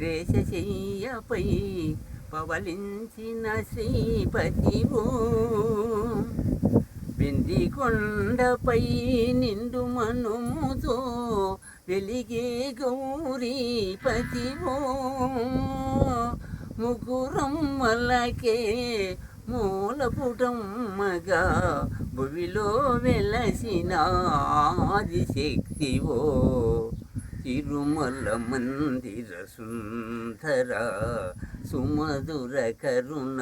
శ్రేషశయ్యపై పవలించిన శ్రీపతివు వెండి కొండపై నిండు మనుముతో వెలిగే గౌరీపతివో ముగ్గురమ్మలకే మూలపుటమ్మగా భువిలో వెలసిన ఆదిశక్తివో. తిరుమల మందిర సుందర సుమధుర కరుణ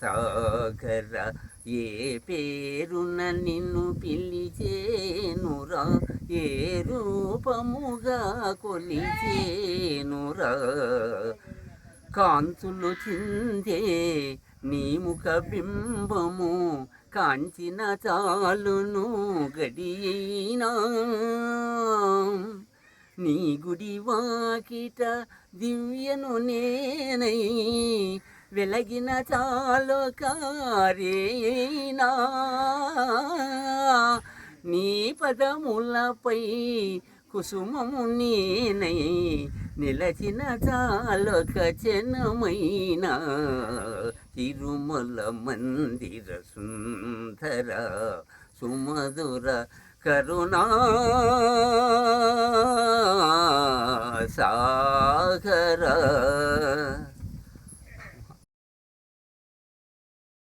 సాగర ఏ పేరున నిన్ను పిలిచేనురా ఏ రూపముగా కొలిచేనురా? కాంతులు చిందే నీ ముఖ బింబము కాంచిన చాలును గడియైనా. నీ గుడి వాకిట దివ్యను నేనై వెలగిన చాలో కారేనా నీ పదములపై కుసుమము నేనై నిలచిన చాలొక జనమైన. తిరుమల మందిర సుందర సుమధుర కరుణా సాగర